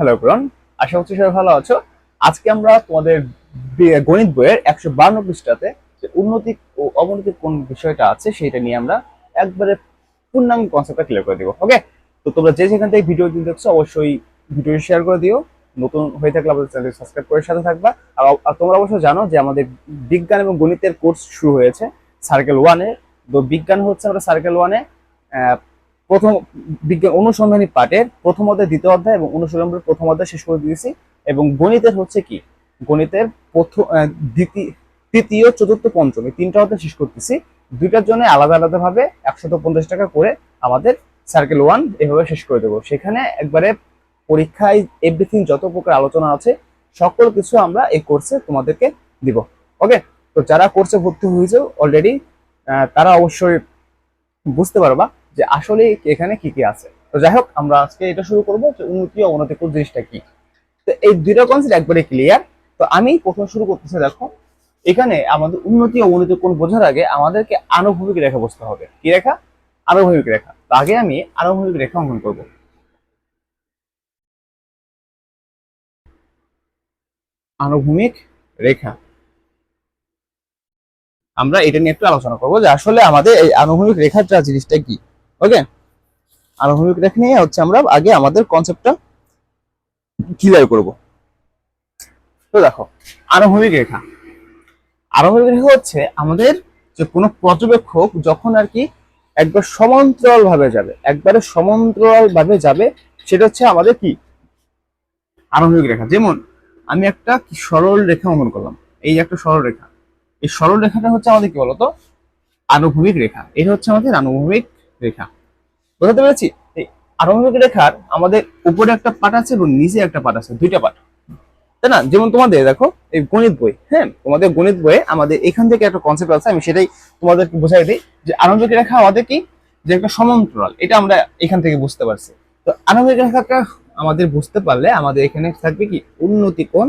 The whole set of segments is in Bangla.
হ্যালো ব্রন আশা করছি সবাই ভালো আছো। আজকে আমরা তোমাদের গণিত বইয়ের একশো বান্ন পৃষ্ঠাতে যে উন্নতি ও অবনতি কোন বিষয়টা আছে সেটা নিয়ে আমরা একবারে পূর্ণাঙ্গ কনসেপ্টটা ক্লিয়ার করে দিব ওকে তো তোমরা যে যেখান থেকে ভিডিও দেখছ, অবশ্যই ভিডিওটি শেয়ার করে দিও। নতুন হয়ে থাকলে আমাদের চ্যানেল সাবস্ক্রাইব করে সাথে থাকবা। আর তোমরা অবশ্য জানো যে আমাদের বিজ্ঞান এবং গণিতের কোর্স শুরু হয়েছে সার্কেল ওয়ানে তো বিজ্ঞান হচ্ছে আমরা সার্কেল ওয়ানে প্রথম বিজ্ঞান অনুসন্ধানী পাঠের প্রথম অধ্যায়, দ্বিতীয় অধ্যায় এবং অনুশীলনের প্রথম অধ্যায় শেষ করে দিয়েছি। এবং গণিতের হচ্ছে কি? গণিতের প্রথম দ্বিতীয়, তৃতীয়, চতুর্থ, পঞ্চম এই তিনটা অধ্যায় শেষ করতেছি। দুইটার জন্য আলাদা আলাদা ভাবে একশত পঞ্চাশ টাকা করে আমাদের সার্কেল ওয়ান এভাবে শেষ করে দেবো। সেখানে একবারে পরীক্ষায় এভরিথিং যত প্রকার আলোচনা আছে, সকল কিছু আমরা এই কোর্সে তোমাদেরকে দিব। ওকে তো যারা কোর্সে ভর্তি হয়েছে অলরেডি তারা অবশ্যই বুঝতে পারবা যে আসলে এখানে কি কি আছে? তো যাই হোক, আমরা আজকে এটা শুরু করব যে উন্নতি অবনতি কোন জিনিসটা কি। তো এই দুইটা কনসেপ্ট একবারে ক্লিয়ার তো আমি প্রথম শুরু করতেছি, দেখো। এখানে আমাদের উন্নতি অবনতি কোন বোঝার আগে আমাদেরকে আনুভূমিক রেখা বুঝতে হবে। কি রেখা? আনুভূমিক রেখা। তো আগে আমি আনুভূমিক রেখা অঙ্কন করব। আনুভূমিক রেখা। আমরা এটা নিয়ে একটু আলোচনা করব যে আসলে আমাদের এই আনুভূমিক রেখাটা জিনিসটা কি। ওকে আনুভূমিক রেখা নিয়ে হচ্ছে আমরা আগে আমাদের কনসেপ্টটা ক্লিয়ার করব। তো দেখো আনুভূমিক রেখা। আনুভূমিক রেখা হচ্ছে আমাদের যে কোনো পর্যবেক্ষক যখন আর কি একবার সমান্তরাল ভাবে যাবে, একবারে সমান্তরাল ভাবে যাবে, সেটা হচ্ছে আমাদের কি? আনুভূমিক রেখা। যেমন আমি একটা সরল রেখা অঙ্কন করলাম। এই একটা সরল রেখা। এই সরল রেখাটা হচ্ছে আমাদের কি বলতো? আনুভূমিক রেখা। এটা হচ্ছে আমাদের আনুভূমিক রেখা। বুঝতে পেরেছি? এই আনুভূমিক রেখার আমাদের উপরে একটা পাট আছে এবং নিচে একটা পাট আছে, দুইটা পাট। তাই না? যেমন তোমাদের, দেখো, এই গণিত বই হ্যাঁ? তোমাদের গণিত বইয়ে আমাদের এখান থেকে একটা কনসেপ্ট আছে, আমি সেটাই তোমাদেরকে বোঝাই দিই। যে আনুভূমিক রেখা আমাদের কি? যে একটা সমান্তরাল, এটা আমরা এখান থেকে বুঝতে পারছি। তো আনুভূমিক রেখাটা আমাদের বুঝতে পারলে আমাদের এখানে থাকবে কি? উন্নতি কোণ,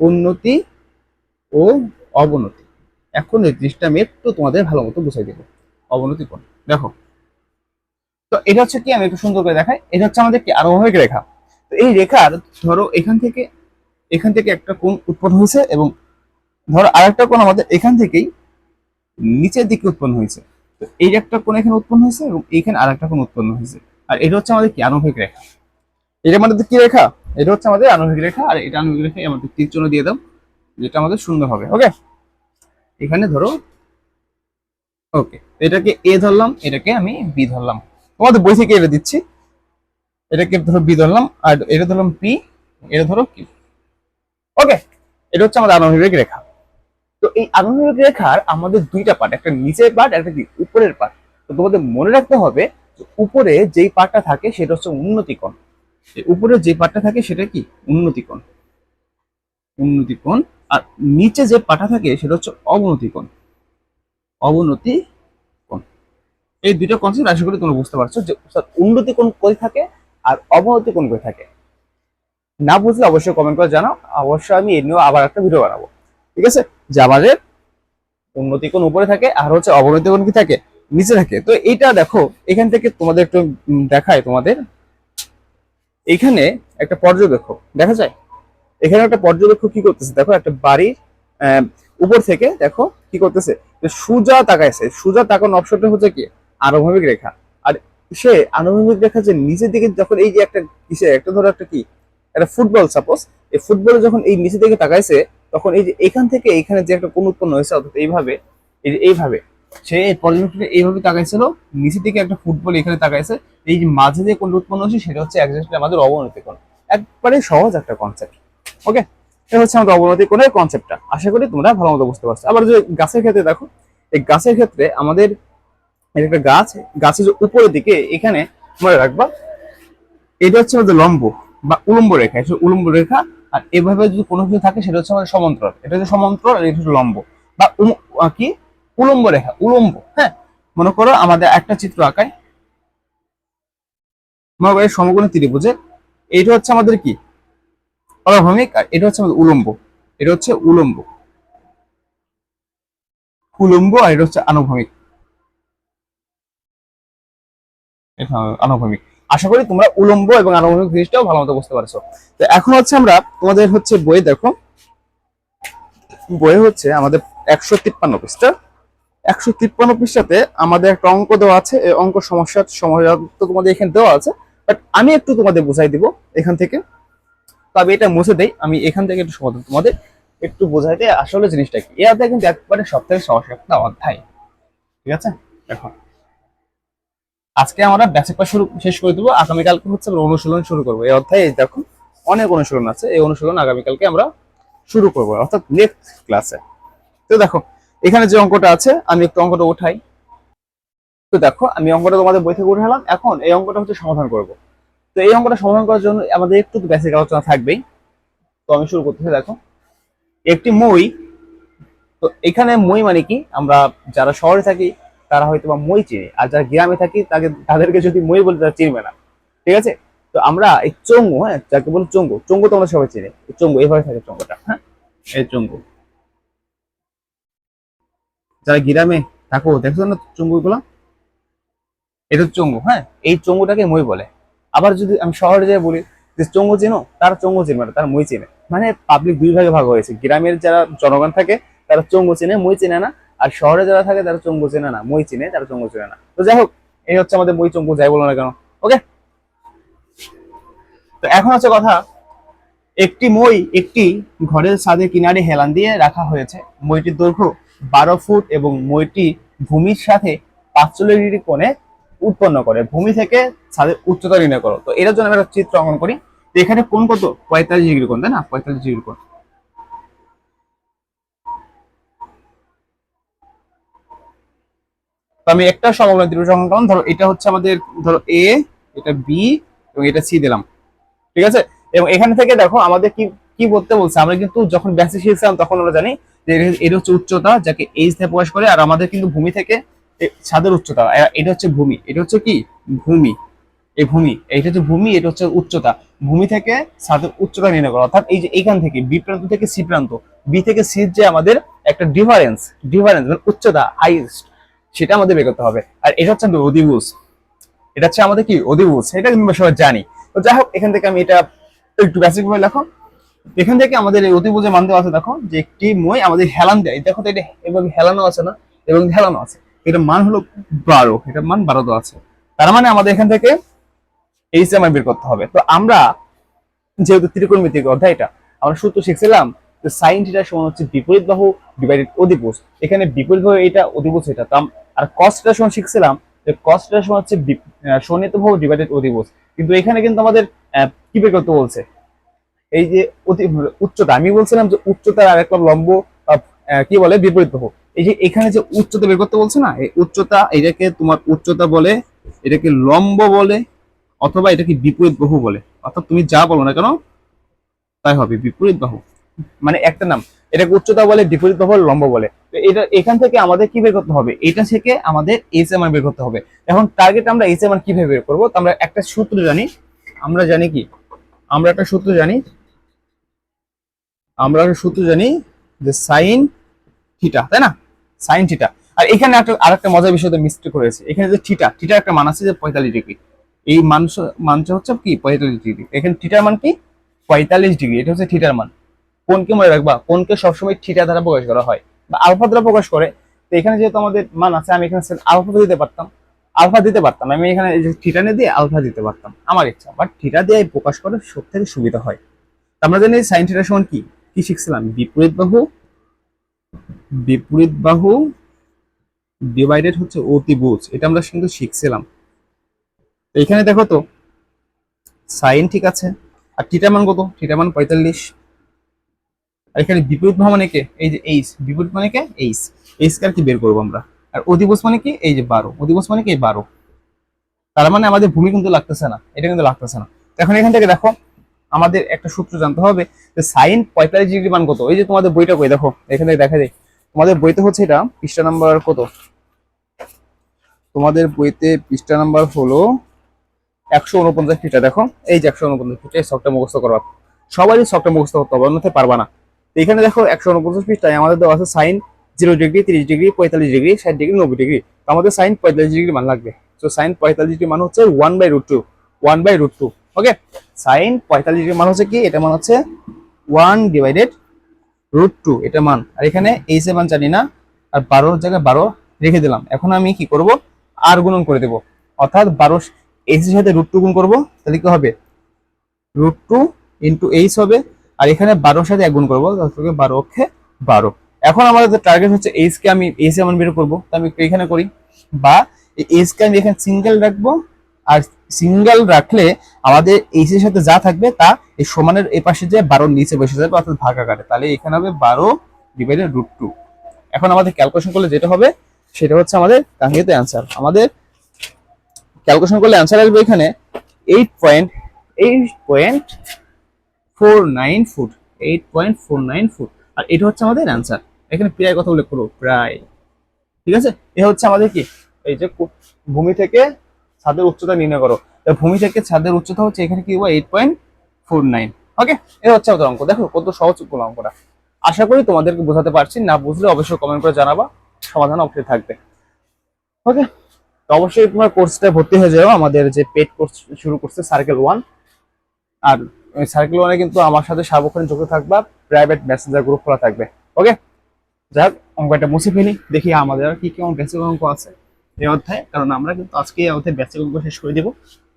উন্নতি ও অবনতি। এখন এই জিনিসটা আমি একটু তোমাদের ভালো মতো বুঝাই দেবো। অবনতি কোণ দেখো। তো এটা হচ্ছে কি? আমি একটু সুন্দর করে দেখাই। এটা হচ্ছে আমাদের কি আরোহমিক রেখা। তো এই রেখার, ধরো, এখান থেকে এখান থেকে একটা কোণ উৎপন্ন হয়েছে এবং ধরো, আরেকটা কোণ আমাদের এখান থেকেই নিচের দিকে উৎপন্ন হয়েছে। তো এই একটা কোণ এখানে উৎপন্ন হয়েছে এবং এইখানে আরেকটা কোণ উৎপন্ন হয়েছে। আর এটা হচ্ছে আমাদের কি আনুভূমিক রেখা। এটা আমাদের কি রেখা। এটা হচ্ছে আমাদের আনুভূমিক রেখা। আর এটা আনুভূমিক রেখা আমাদের তীর চিহ্ন দিয়ে দাও, যেটা আমাদের সুন্দর হবে। ওকে এখানে ধরো ওকে, এটাকে এ ধরলাম, এটাকে আমি বি ধরলাম। তোমাদের বই থেকে এটা দিচ্ছি? এটাকে ধরো বি ধরলাম, আর এটা ধরলাম পি এটা ধরো কি ওকে, এটা হচ্ছে আমাদের আনুভূমিক রেখা। তো এই আনুভূমিক রেখার আমাদের দুইটা পার্ট একটা নিচের পার্ট একটা কি, উপরের পার্ট তো তোমাদের মনে রাখতে হবে উপরে যেই পার্টটা থাকে সেটা হচ্ছে উন্নতি কোণ। উপরে যে পার্টটা থাকে সেটা কি? উন্নতি কোণ। উন্নতি কোণ, আর নিচে যে পাটা থাকে সেটা হচ্ছে অবনতি কোণ। অবনতি কোণ এই দুইটা কনসেপ্ট আশা করি তোমরা বুঝতে পারছ যে উন্নতি কোন কই থাকে আর অবনতি কোন কই থাকে। না বুঝলে অবশ্যই কমেন্ট করে জানাও। অবশ্যই আমি এ নিয়েও আবার একটা ভিডিও বানাবো। ঠিক আছে? যে আমাদের উন্নতি কোন উপরে থাকে আর হচ্ছে অবনতি কোন কি থাকে? নিচে থাকে। তো এইটা দেখো, এখান থেকে তোমাদের একটু দেখায় তোমাদের। এখানে একটা পর্যবেক্ষক, দেখা যায়? এখানে একটা পর্যবেক্ষক কি করতেছে? দেখো, একটা বাড়ির উপর থেকে দেখো কি করতেছে? সুজা তাকাইছে। সুজা তাকানো অপশনটা হচ্ছে কি? আনুভূমিক রেখা। আর সে আনুভূমিক রেখা যে নিচের দিকে যখন এই যে একটা কিসে, একটা ধরো একটা কি? একটা ফুটবল সাপোজ, এই ফুটবলে যখন এই নিচের দিকে তাকাইছে, তখন এই যে এখান থেকে এখানে যে একটা কোন উৎপন্ন হয়েছে, অর্থাৎ এইভাবে, এই যে এইভাবে, সে এই পর্যবেক্ষকটা এইভাবে তাকাইছিল, নিচের দিকে একটা ফুটবল এখানে তাকাইছে, এই যে মাঝে যে কোন উৎপন্ন হচ্ছে সেটা হচ্ছে একজাক্টলি আমাদের অবনতি কোণ। একবারে সহজ একটা কনসেপ্ট ওকে এটা হচ্ছে আমাদের অবনতি কোণের কনসেপ্টটা আশা করি তোমরা ভালো মতো বুঝতে পারছ। আবার যে গাছের ক্ষেত্রে দেখো, এই গাছের ক্ষেত্রে আমাদের একটা গাছ, গাছের যে উপরের দিকে এখানে মনে রাখবা, এটা হচ্ছে আমাদের লম্ব বা উলম্ব রেখা। এটা উলম্ব রেখা, আর এভাবে যদি কোনো কিছু থাকে, সেটা হচ্ছে আমাদের সমান্তরাল। এটা হচ্ছে সমান্তরাল, আর এটা হচ্ছে লম্ব বা কি? উলম্ব রেখা, উলম্ব হ্যাঁ? মনে করো আমাদের একটা চিত্র আঁকায়, মনে করো সমকোণী ত্রিভুজের এইটা হচ্ছে আমাদের কি? অরভমিক আর এটা হচ্ছে আমাদের উলম্ব। এটা হচ্ছে উলম্ব। উলম্ব, আর এটা হচ্ছে আনুভূমিক। আনুভূমিক। আশা করি তোমরা উলম্ব এবং আনুভূমিক জিনিসটাও ভালো মতো বুঝতে পারছ। তো এখন হচ্ছে আমরা তোমাদের হচ্ছে বই দেখো। বই হচ্ছে আমাদের একশো তিপ্পান্ন পৃষ্ঠা। একশো তিপ্পান্ন পৃষ্ঠাতে আমাদের একটা অঙ্ক দেওয়া আছে। এই অঙ্ক সমস্যার সমাধান তো তোমাদের এখানে দেওয়া আছে। বাট আমি একটু তোমাদের বুঝাই দিব এখান থেকে। তবে এটা মুছে দেই, আমি এখান থেকে একটু সমাধান তোমাদের একটু বোঝাই দিই আসলে জিনিসটা কি। এই অধ্যায় কিন্তু একবারে থেকে সহজ একটা অধ্যায়। ঠিক আছে? দেখো। আজকে আমরা বেসিক পাস শুরু শেষ করে দেবো। আগামীকালকে হচ্ছে আমরা অনুশীলন শুরু করব। এই অধ্যায়ে দেখো অনেক অনুশীলন আছে। এই অনুশীলন আগামীকালকে আমরা শুরু করব, অর্থাৎ নেক্সট ক্লাসে তো দেখো, এখানে যে অঙ্কটা আছে, আমি একটু অঙ্কটা উঠাই। তো দেখো, আমি অঙ্কটা তোমাদের বই থেকে উঠালাম এখন এই অঙ্কটা হচ্ছে সমাধান করব। তো এই অঙ্কটা সমাধান করার জন্য আমাদের একটু বেসিক আলোচনা থাকবেই। তো আমি শুরু করতেছি, দেখো। একটি মই, তো এখানে মই মানে কি? আমরা যারা শহরে থাকি, তারা হয়তো বা মই চিনি। আর যারা গ্রামে থাকি, তাকে, তাদেরকে যদি মই বলে, তারা চিনবে না। ঠিক আছে? তো আমরা এই চঙ্গু হ্যাঁ যাকে বলি চঙ্গু চঙ্গু তো আমরা সবাই চিনি। চঙ্গু এইভাবে থাকে চঙ্গুটা হ্যাঁ? এই চঙ্গু। যারা গ্রামে থাকো, দেখছ না চঙ্গুগুলো? এটা চঙ্গু হ্যাঁ? এই চঙ্গুটাকে মই বলে। আবার যদি আমি শহরে যেয়ে বলি, যে চঙ্গু চিনো, তারা চঙ্গু চিনবে না, তারা মই চিনে। মানে পাবলিক দুই ভাগে ভাগ হয়েছে। গ্রামের যারা জনগণ থাকে, তারা চঙ্গু চিনে, মই চিনে না। আর শহরে যারা থাকে, তারা চঙ্গু চেনে না, মই চিনে, তারা চঙ্গু চেনে না। তো যাই হোক, এই হচ্ছে আমাদের মই চঙ্গু, যাই বলো না কেন। ওকে তো এখন হচ্ছে কথা, একটি মই একটি ঘরের ছাদের কিনারে হেলান দিয়ে রাখা হয়েছে। মইটির দৈর্ঘ্য বারো ফুট এবং মইটি ভূমির সাথে পাঁচচল্লিশ ডিগ্রি কোণে উৎপন্ন করে, ভূমি থেকে ছাদের উচ্চতা নির্ণয় করো। তো এটার জন্য একটা চিত্র অঙ্কন করি। তো এখানে কোন কত? পঁয়তাল্লিশ ডিগ্রি কোণ, তাই না? পঁয়তাল্লিশ ডিগ্রি কোণ। তো আমি একটা সমগ্র ত্রিভুজ অঙ্কন করলাম ধরো এটা হচ্ছে আমাদের, ধরো এ এটা বি এবং এটা সি দিলাম। ঠিক আছে? এবং এখানে থেকে দেখো আমাদের কি কি বলতে বলছে? আমরা কিন্তু যখন বেসিক শিখছিলাম তখন আমরা জানি যে এটা- হচ্ছে উচ্চতা, যাকে এইচ দিয়ে প্রকাশ করে, আর আমাদের কিন্তু ভূমি থেকে ছাদের উচ্চতা। এটা হচ্ছে ভূমি। এটা হচ্ছে কি? ভূমি। এই ভূমি। এটা হচ্ছে ভূমি, এটা হচ্ছে উচ্চতা। ভূমি থেকে ছাদের উচ্চতা নির্ণয় করা। অর্থাৎ এই যে এখান থেকে, বি প্রান্ত থেকে সি প্রান্ত। বি থেকে সি যে আমাদের একটা ডিফারেন্স ডিফারেন্স মানে উচ্চতা হাইস্ট সেটা আমাদের বের করতে হবে। আর এটা হচ্ছে অধিভুজ। এটা হচ্ছে আমাদের কি? অধিভুজ। এটা কিন্তু সবাই জানি। তো যাই হোক, এখান থেকে আমি এটা একটু বেসিক ভাবে লেখো। এখান থেকে আমাদের এই অতিভুজের মান আছে, দেখো, যে একটি মই আমাদের হেলান দেয়। দেখো তো এটা এবং হেলানো আছে না? এবং হেলানো আছে। এটার মান হলো বারো, এটার মান বারো দেওয়া আছে। তার মানে আমাদের এখান থেকে এইচ এম বের করতে হবে। তো আমরা যেহেতু ত্রিকোণমিতিক অধ্যায় এটা, আমরা সূত্র শিখছিলাম যে সাইন থিটা সমান হচ্ছে বিপরীত বাহু ডিভাইডেড অধিভুজ। এখানে বিপরীত বাহু এটা, অধিভুজ এটা। তো আম- আর কস থিটা সমান শিখছিলাম যে কস থিটা সমান হচ্ছে সন্নিহিত বাহু ডিভাইডেড অধিভুজ। কিন্তু এখানে কিন্তু আমাদের কি বের করতে বলছে? এই যে অতি, উচ্চতা, আমি বলছিলাম যে উচ্চতার আর একটা লম্ব কি বলে? বিপরীত বাহু। এই যে এখানে যে উচ্চতা বের করতে বলছে না, এই উচ্চতা এটাকে তোমার উচ্চতা বলে, এটাকে লম্ব বলে, অথবা এটাকে বিপরীত বাহু বলে। অর্থাৎ তুমি যা বলো না কেন, তাই হবে, বিপরীত বাহু। মানে একটা নাম, এটাকে উচ্চতা বলে, বিপরীত বাহু লম্ব বলে। তো এটা, এখান থেকে আমাদের কি বের করতে হবে? এটা থেকে আমাদের এইচ এম আর বের করতে হবে। এখন টার্গেট আমরা এইচ এম আর কীভাবে বের করব? আমরা একটা সূত্র জানি। আমরা জানি কি? আমরা একটা সূত্র জানি। আমরা একটা সূত্র জানি যে সাইন থিটা, তাই না? Sine theta. আর এখানে একটা, আরেকটা মজার বিষয় মিস্টেক করেছে। এখানে যে থিটা থিটা একটা মান আছে যে পঁয়তাল্লিশ ডিগ্রি। এই মান মানটা হচ্ছে কি? পঁয়তাল্লিশ ডিগ্রি। এখানে থিটার মান কি? পঁয়তাল্লিশ ডিগ্রি। এটা হচ্ছে থিটার মান। কোনকে মনে রাখবা? কোনকে সবসময় থিটা দ্বারা প্রকাশ করা হয়? বা আলফা দ্বারা প্রকাশ করে। তো এখানে যেহেতু আমাদের মান আছে, আমি এখানে আলফা দিতে পারতাম। আলফা দিতে পারতাম। আমি এখানে থিটা নিয়ে দিয়ে আলফা দিতে পারতাম। আমার ইচ্ছা। বাট থিটা দিয়ে প্রকাশ করে সব থেকে সুবিধা হয়। আমরা জানি সাইন থিটার সমান কি? কি শিখছিলাম? বিপরীত বাহু বিপরীত বাহু ডিভাইডেড হচ্ছে অতিভুজ। এটা আমরা কিন্তু শিখছিলাম। এখানে দেখো তো সাইন ঠিক আছে, আর থিটা মান কত? থিটা মান পঁয়তাল্লিশ। আর এখানে বিপরীত বাহু মানে কে? এই যে এইচ বিপরীত মানে কে? এইচ এইচ কার কি বের করব আমরা? আর অধিভুজ মানে কি? এই যে বারো। অধিভুজ মানে কি? এই বারো। তার মানে আমাদের ভূমি কিন্তু লাগতেছে না। এটা কিন্তু লাগতেছে না। এখন এখান থেকে দেখো আমাদের একটা সূত্র জানতে হবে যে সাইন পঁয়তাল্লিশ ডিগ্রি মান কত? এই যে তোমাদের বইটা কই? দেখো, এখানে দেখা যায়। তোমাদের বইতে হচ্ছে এটা, পৃষ্ঠা নাম্বার কত? তোমাদের বইতে পৃষ্ঠা নাম্বার হলো একশো উনপঞ্চাশ পৃষ্ঠা দেখো, এই যে একশো উনপঞ্চাশ পৃষ্ঠা এই সবটা মুখস্থ করবা। সবারই সবটা মুখস্থ করতে হবে, অন্যথায় পারবা না। এখানে দেখো, একশো উনপঞ্চাশ পৃষ্ঠায় আমাদের দেওয়া আছে সাইন জিরো ডিগ্রি, তিরিশ ডিগ্রি, পঁয়তাল্লিশ ডিগ্রি, ষাট ডিগ্রি, নব্বই ডিগ্রি। আমাদের সাইন পঁয়তাল্লিশ ডিগ্রি মান লাগবে। তো সাইন পঁয়তাল্লিশ ডিগ্রি মান হচ্ছে one by root two one by root two okay sine পঁয়তাল্লিশ ডিগ্রি মান হচ্ছে কি? এটা মান হচ্ছে ওয়ান ডিভাইডেড রুট টু এটা মান। আর এখানে এইচ এর মান জানি না, আর বারোর জায়গায় বারো রেখে দিলাম। এখন আমি কি করব? আর গুণন করে দেব। অর্থাৎ বারো এইচ এর সাথে রুট টু গুণ করব, তাহলে কি হবে? রুট টু ইন্টু এইচ হবে, আর এখানে বারোর সাথে এক গুণ করব বারো অক্ষে বারো। এখন আমাদের টার্গেট হচ্ছে এইচ কে আমি এইচ এর মান বের করব, তো আমি এখানে করি। বা এইচ কে আমি এখানে সিঙ্গেল রাখব আর সিঙ্গেল রাখলে আমাদের এইচ এর সাথে যা থাকবে তা এই সমানের এই পাশে যে বারোর নিচে বসে যাবে, অর্থাৎ ভাগ আকারে তাহলে এখানে হবে বারো ডিভাইডেড রুট টু এখন আমাদের ক্যালকুলেশন করলে যেটা হবে, সেটা হচ্ছে আমাদের কাঙ্ক্ষিত অ্যান্সার আমাদের ক্যালকুলেশন করলে অ্যান্সার আসবে এখানে eight point eight point four nine foot eight point four nine foot আর এটা হচ্ছে আমাদের অ্যান্সার এখানে প্রায় কথা উল্লেখ করব, প্রায়। ঠিক আছে? এ হচ্ছে আমাদের কি? এই যে ভূমি থেকে ছাদের উচ্চতা নির্ণয় করো। ভূমি থেকে ছাদের উচ্চতা হচ্ছে এখানে কি eight point four nine okay এ হচ্ছে আমাদের অঙ্ক। দেখো, কত সহজ করল অঙ্কটা। আশা করি তোমাদেরকে বোঝাতে পারছি। না বুঝলে অবশ্যই কমেন্ট করে জানাবা। সমাধান অবশ্যই থাকবে। ওকে তো অবশ্যই তোমার কোর্সটা ভর্তি হয়ে যাও। আমাদের যে পেড কোর্স শুরু করছে সার্কেল ওয়ান আর সার্কেল ওয়ানে কিন্তু আমার সাথে সার্বক্ষণিক যুক্ত থাকবা। প্রাইভেট মেসেঞ্জার গ্রুপ খোলা থাকবে। ওকে যাক, অঙ্কটা মুছে ফেলি। দেখি আমাদের আর কি কেমন বেসিক অঙ্ক আছে। এই অধ্যায়, কারণ আমরা কিন্তু আজকে এই অধ্যায় বেসিক অঙ্ক শেষ করে দিব।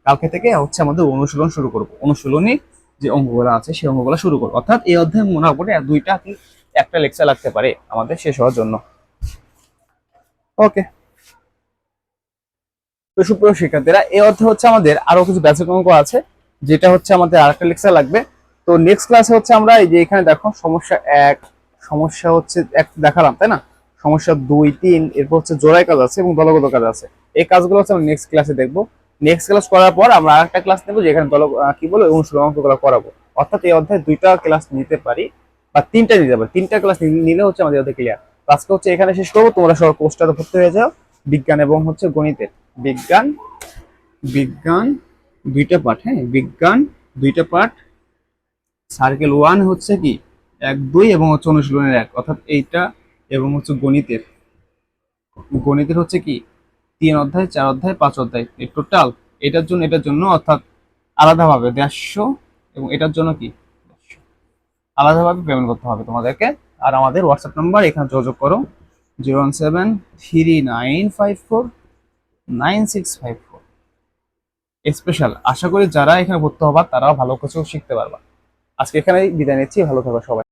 কালকে থেকে হচ্ছে আমাদের অনুশীলন শুরু করব। অনুশীলনী যে অঙ্কগুলো আছে, সেই অঙ্কগুলো শুরু করব। অর্থাৎ এই অধ্যায় মোটামুটি দুইটা কি একটা লেকচার লাগতে পারে আমাদের শেষ হওয়ার জন্য। ওকে সুপ্রিয় শিক্ষার্থীরা এই অধ্যায় হচ্ছে আমাদের আরও কিছু বেসিক অঙ্ক আছে, যেটা হচ্ছে আমাদের আরেকটা লেকচার লাগবে। তো নেক্সট ক্লাসে হচ্ছে আমরা এই যে এখানে দেখো, সমস্যা এক, সমস্যা হচ্ছে এক দেখালাম, তাই না? সমস্যা দুই, তিন, এরপর হচ্ছে জোড়াই কাজ আছে এবং দলগত কাজ আছে। এই কাজগুলো হচ্ছে আমরা নেক্সট ক্লাসে দেখব। নেক্সট ক্লাস করার পর আমরা আরেকটা ক্লাস নেব যেখানে দল কি বলে, অনুশীলন অঙ্কগুলো করাবো। অর্থাৎ এই অধ্যায়ে দুইটা ক্লাস নিতে পারি বা তিনটা নিতে পারি। তিনটা ক্লাস নিলে হচ্ছে আমাদের অধ্যায় ক্লিয়ার আজকে হচ্ছে এখানে শেষ করব। তোমরা সব কোর্সটাতে ভর্তি হয়ে যাও। বিজ্ঞান এবং হচ্ছে গণিতের। বিজ্ঞান বিজ্ঞান দুইটা পার্ট হ্যাঁ? বিজ্ঞান দুইটা পার্ট সার্কেল ওয়ান হচ্ছে কি? এক, দুই এবং হচ্ছে অনুশীলনের এক। অর্থাৎ এইটা এবং হচ্ছে গণিতের। গণিতের হচ্ছে কি? তিন অধ্যায়, চার অধ্যায়, পাঁচ অধ্যায়। এই টোটাল এটার জন্য এটার জন্য অর্থাৎ আলাদাভাবে দেড়শো এবং এটার জন্য কি? আলাদাভাবে পেমেন্ট করতে হবে তোমাদেরকে। আর আমাদের হোয়াটসঅ্যাপ নাম্বার এখানে যোগাযোগ করো। Zero one seven three nine five four nine six five four special আশা করি যারা এখানে ভর্তি হবা, তারাও ভালো কিছু শিখতে পারবা। আজকে এখানেই বিদায় নিচ্ছি, ভালো থাকবা সবাই।